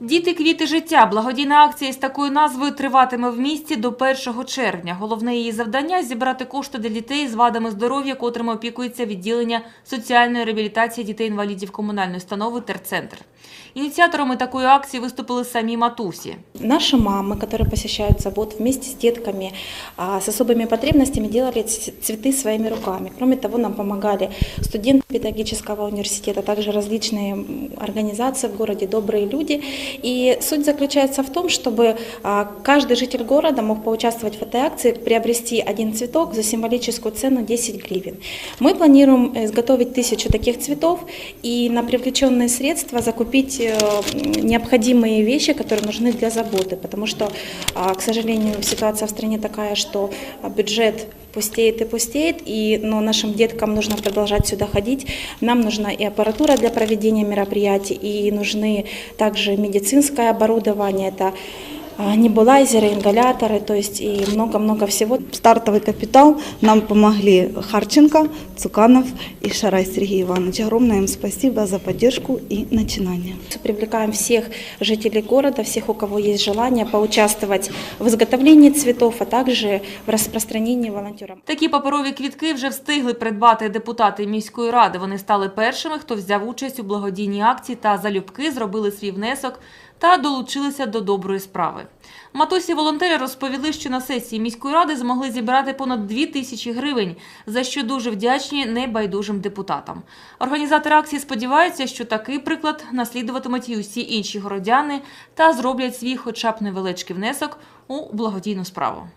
Діти квіти життя. Благодійна акція з такою назвою триватиме в місті до 1 червня. Головне її завдання зібрати кошти для дітей з вадами здоров'я, котрими опікується відділення соціальної реабілітації дітей-інвалідів комунальної установи Терцентр. Ініціаторами такої акції виступили самі матусі. Наши мамы, которые посещают завод вместе с детками а, с особыми потребностями, делали ц- цветы своими руками. Кроме того, нам помогали студенты Педагогического университета, также различные организации в городе, добрые люди. И суть заключается в том, чтобы а, каждый житель города мог поучаствовать в этой акции, приобрести один цветок за символическую цену 10 гривен. Мы планируем э, изготовить тысячу таких цветов и на привлеченные средства закупить э, необходимые вещи, которые нужны для заботы, потому что, а, к сожалению, ситуация в стране такая, что а, бюджет пустеет и пустеет, и, но нашим деткам нужно продолжать сюда ходить. Нам нужна и аппаратура для проведения мероприятий, и нужны также медицинское оборудование, это небулайзеры, ингаляторы, то есть и много-много всего. стартовый капитал нам помогли Харченко, Цуканов и Шарай Сергей Иванович. Огромное им спасибо за поддержку и начинание. Привлекаем всех жителей города, всех, у кого есть желание поучаствовать в изготовлении цветов, а также в распространении волонтерам. Такі паперові квітки вже встигли придбати депутати міської ради. Вони стали першими, хто взяв участь у благодійній акції та залюбки зробили свій внесок та долучилися до доброї справи. Матусі волонтери розповіли, що на сесії міської ради змогли зібрати понад 2 тисячі гривень, за що дуже вдячні небайдужим депутатам. Організатори акції сподіваються, що такий приклад наслідуватимуть і усі інші городяни та зроблять свій хоча б невеличкий внесок у благодійну справу.